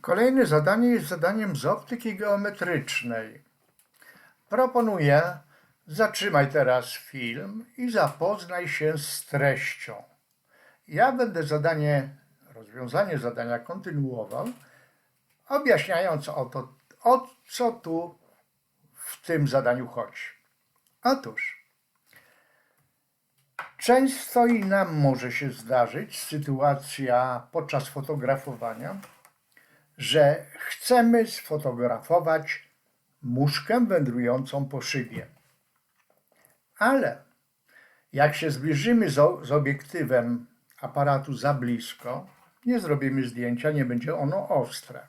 Kolejne zadanie jest zadaniem z optyki geometrycznej. Proponuję, zatrzymaj teraz film i zapoznaj się z treścią. Ja będę zadanie, rozwiązanie zadania kontynuował, objaśniając o to, o co tu w tym zadaniu chodzi. Otóż, często i nam może się zdarzyć sytuacja podczas fotografowania, że chcemy sfotografować muszkę wędrującą po szybie. Ale jak się zbliżymy z, obiektywem aparatu za blisko, nie zrobimy zdjęcia, nie będzie ono ostre.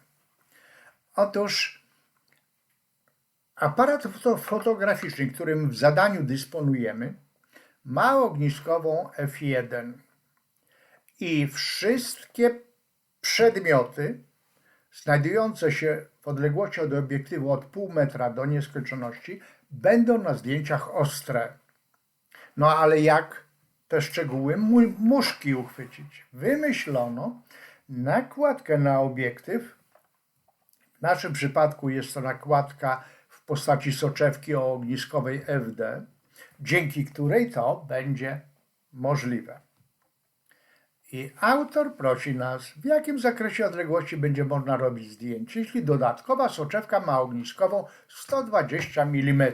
Otóż aparat foto- fotograficzny, którym w zadaniu dysponujemy, ma ogniskową F1 i wszystkie przedmioty znajdujące się w odległości od obiektywu od pół metra do nieskończoności będą na zdjęciach ostre. No ale jak te szczegóły mu- muszki uchwycić? Wymyślono nakładkę na obiektyw. W naszym przypadku jest to nakładka w postaci soczewki o ogniskowej FD, dzięki której to będzie możliwe. I autor prosi nas, w jakim zakresie odległości będzie można robić zdjęcie, jeśli dodatkowa soczewka ma ogniskową 120 mm.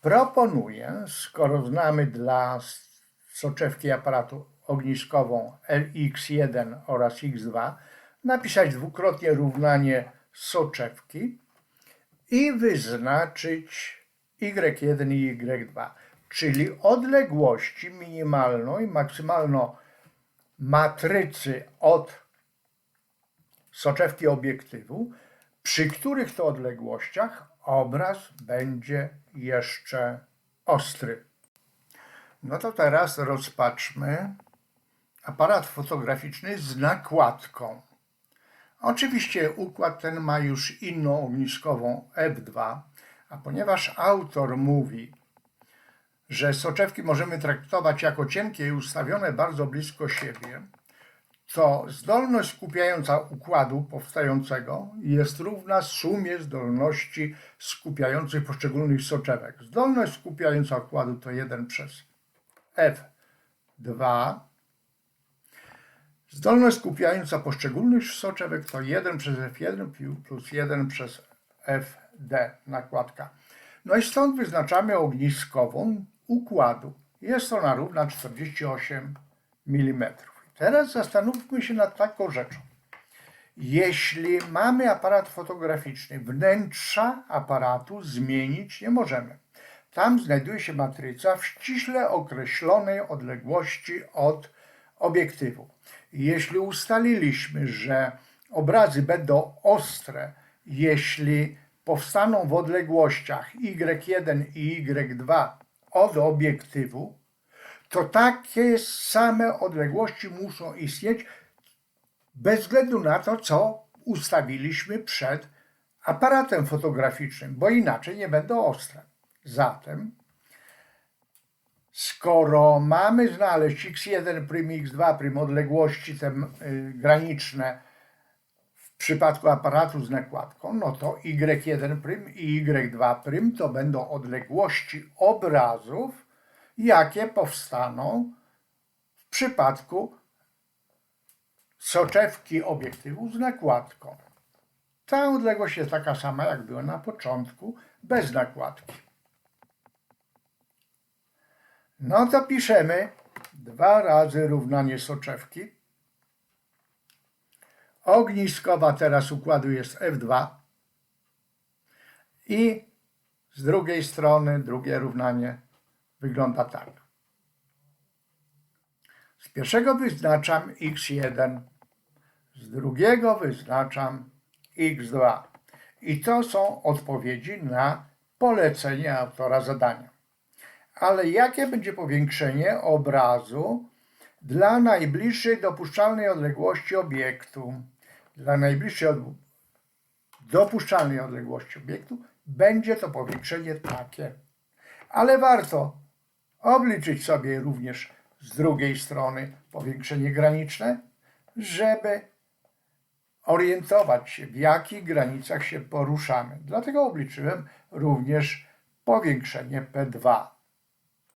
Proponuję, skoro znamy dla soczewki aparatu ogniskową LX1 oraz X2, napisać dwukrotnie równanie soczewki i wyznaczyć y1 i y2, czyli odległości minimalną i maksymalną matrycy od soczewki obiektywu, przy których to odległościach obraz będzie jeszcze ostry. No to teraz rozpatrzmy aparat fotograficzny z nakładką. Oczywiście układ ten ma już inną ogniskową F2, a ponieważ autor mówi, że soczewki możemy traktować jako cienkie i ustawione bardzo blisko siebie, to zdolność skupiająca układu powstającego jest równa sumie zdolności skupiających poszczególnych soczewek. Zdolność skupiająca układu to 1 przez F2 Zdolność skupiająca poszczególnych soczewek to 1 przez F1 plus 1 przez FD nakładka. No i stąd wyznaczamy ogniskową układu. Jest ona równa 48 mm. Teraz zastanówmy się nad taką rzeczą. Jeśli mamy aparat fotograficzny, wnętrza aparatu zmienić nie możemy. Tam znajduje się matryca w ściśle określonej odległości od obiektywu. Jeśli ustaliliśmy, że obrazy będą ostre, jeśli powstaną w odległościach y1 i y2 od obiektywu, to takie same odległości muszą istnieć bez względu na to, co ustawiliśmy przed aparatem fotograficznym, bo inaczej nie będą ostre. Zatem, skoro mamy znaleźć x1 prym, x2 prym odległości te y, graniczne w przypadku aparatu z nakładką, no to y1 prym i y2 prym to będą odległości obrazów, jakie powstaną w przypadku soczewki obiektywu z nakładką. Ta odległość jest taka sama, jak była na początku, bez nakładki. No to piszemy dwa razy równanie soczewki. Ogniskowa teraz układu jest F2 i z drugiej strony drugie równanie wygląda tak. Z pierwszego wyznaczam x1, z drugiego wyznaczam x2. I to są odpowiedzi na polecenie autora zadania. Ale jakie będzie powiększenie obrazu dla najbliższej dopuszczalnej odległości obiektu? Dla najbliższej dopuszczalnej odległości obiektu będzie to powiększenie takie. Ale warto obliczyć sobie również z drugiej strony powiększenie graniczne żeby orientować się, w jakich granicach się poruszamy. Dlatego obliczyłem również powiększenie P2.